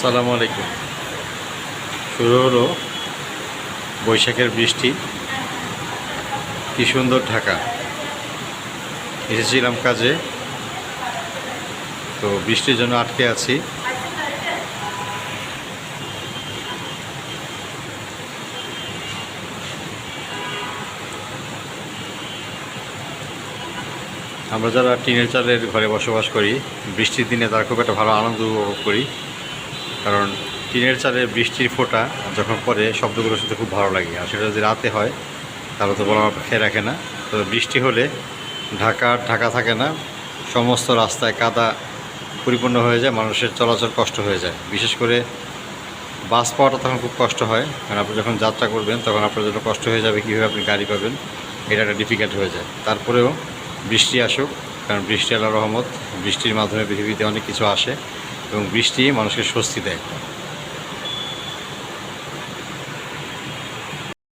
আসসালামু আলাইকুম। শুরু হলো বৈশাখের বৃষ্টি। কি সুন্দর ঢাকা। এসেছিলাম কাজে। তো বৃষ্টির জন্য আটকে আছি। আমরা যারা টিনের চালের ঘরে বসবাস করি, বৃষ্টির দিনে তার খুব একটা ভালো আনন্দ উপভোগ করি। কারণ টিনের চালে বৃষ্টির ফোঁটা যখন পড়ে, শব্দগুলো শুনতে খুব ভালো লাগে। আর সেটা যদি রাতে হয়, তাহলে তো বলা খেয়ে রাখে না। তো বৃষ্টি হলে ঢাকা ঢাকা থাকে না, সমস্ত রাস্তায় কাদা পরিপূর্ণ হয়ে যায়, মানুষের চলাচল কষ্ট হয়ে যায়। বিশেষ করে বাস পাওয়াটা তখন খুব কষ্ট হয়। কারণ আপনি যখন যাত্রা করবেন, তখন আপনার জন্য কষ্ট হয়ে যাবে কীভাবে আপনি গাড়ি পাবেন, এটা একটা ডিফিকাল্ট হয়ে যায়। তারপরেও বৃষ্টি আসুক কারণ বৃষ্টি আল্লাহ রহমত। বৃষ্টির মাধ্যমে পৃথিবীতে অনেক কিছু আসে এবং বৃষ্টি মানুষকে স্বস্তি দেয়।